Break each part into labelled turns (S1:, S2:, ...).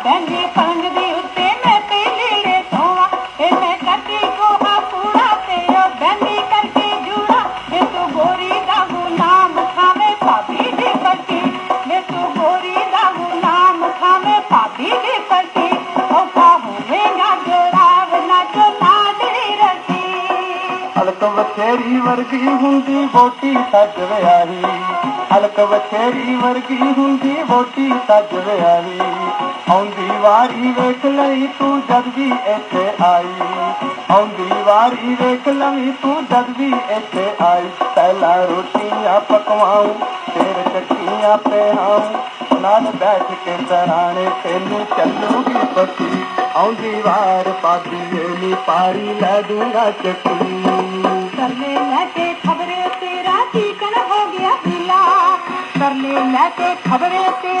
S1: ਹੋ ਜਾ ਬੈੰਦੀ ਪਲੰਗ ਦੇ ਉੱਤੇ ਮੈਂ ਤੇ ਲੀੜੇ ਧੋਆ ਇਹ ਮੈਂ ਕੱਟੀ ਕੋਹਾ ਕੂੜਾ ਤੇ ਉਹ ਬੈੰਦੀ ਕਰਕੇ ਜੂੜਾ ਇਹ ਤੂੰ ਗੋਰੀ ਦਾ ਗੁਲਾਮ ਖਾਵੇਂ ਭਾਬੀ ਦੀ ਪੱਟੀ ਮੈਂ ਤੂੰ ਗੋਰੀ ਦਾ ਗੁਲਾਮ ਖਾਵੇਂ ਭਾਬੀ ਦੀ ਪੱਟੀ ਔਖਾ ਹੋਵੇਗਾ ਜੋੜਾਵ ਨਾ ਜੋ ਲਾਡਲੀ ਰਤੀ
S2: ਹਲਕ ਵਛੇਰੀ ਵਰਗੀ ਹੁੰਦੀ ਬੋਟੀ ਸੱਜ ਵਿਆਹੀ ਹਲਕ ਵਛੇਰੀ ਵਰਗੀ ਹੁੰਦੀ ਬੋਟੀ ਸੱਜ ਵਿਆਹੀ औंदी वारी वेख लई तू जद भी इथे आई औंदी वारी वेख लई तू जद भी इथे आई पहला रोटियाँ पकवाऊं फिर चक्कियाँ पहनाऊं नाल बैठ के सराने तेनू चलूगी पकी औंदी वार पागी वेली पारी ले दूँगा चक्की
S1: करने लगे खबरे तेरा की कण हो गया दिला करने लगे खबरे तेरा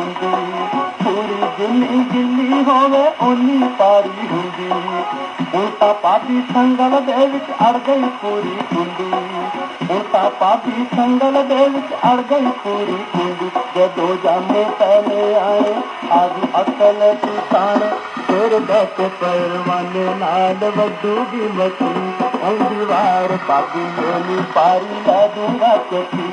S2: पूरी गिली गिली होवे ओनी तारी हुंदी उल्टा पापी संगल दे विच अड़ गई पूरी कुंडी। उल्टा पापी संगल दे विच अड़ गई पूरी कुंडी। जदो जाने पहले आए, आज अकल की तान फिर बैठ परवाने नाल वधूगी मछली दीवार पापी मेरी पारी ला दूँगा चटी